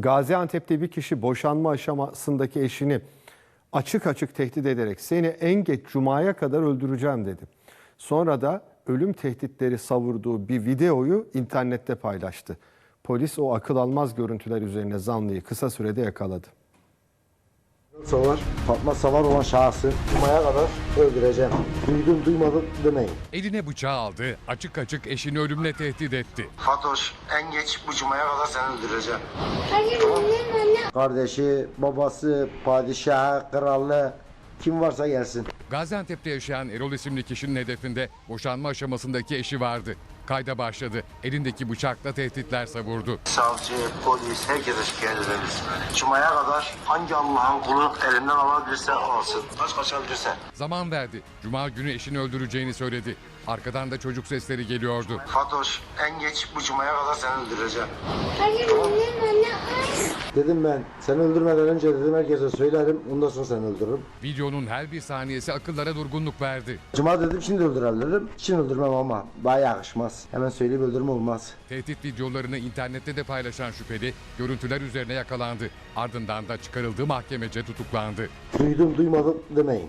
Gaziantep'te bir kişi boşanma aşamasındaki eşini açık açık tehdit ederek seni en geç cumaya kadar öldüreceğim dedi. Sonra da ölüm tehditleri savurduğu bir videoyu internette paylaştı. Polis o akıl almaz görüntüler üzerine zanlıyı kısa sürede yakaladı. Savar, Fatma Savar olan şahsı Cuma'ya kadar öldüreceğim. Duydum duymadım demeyin. Eline bıçağı aldı, açık açık eşini ölümle tehdit etti. Fatoş en geç bu Cuma'ya kadar seni öldüreceğim. Hayır anne. Kardeşi, babası, padişahı, kralı kim varsa gelsin. Gaziantep'te yaşayan Erol isimli kişinin hedefinde boşanma aşamasındaki eşi vardı. Kayda başladı. Elindeki bıçakla tehditler savurdu. Savcı, polis, herkese şikayet ederiz. Cuma'ya kadar hangi Allah'ın kulu elinden alabilirse alsın. Kaç kaçabilirse. Zaman verdi. Cuma günü eşini öldüreceğini söyledi. Arkadan da çocuk sesleri geliyordu. Fatoş en geç bu Cuma'ya kadar seni öldüreceğim. Hayır annem anne. Dedim ben seni öldürmeden önce dedim herkese söylerim ondan sonra seni öldürürüm. Videonun her bir saniyesi akıllara durgunluk verdi. Cuma dedim şimdi öldürebilirim. Şimdi öldürmem ama baya yakışmaz. Hemen söyleyip öldürme olmaz. Tehdit videolarını internette de paylaşan şüpheli görüntüler üzerine yakalandı. Ardından da çıkarıldığı mahkemece tutuklandı. Duydum duymadım demeyin.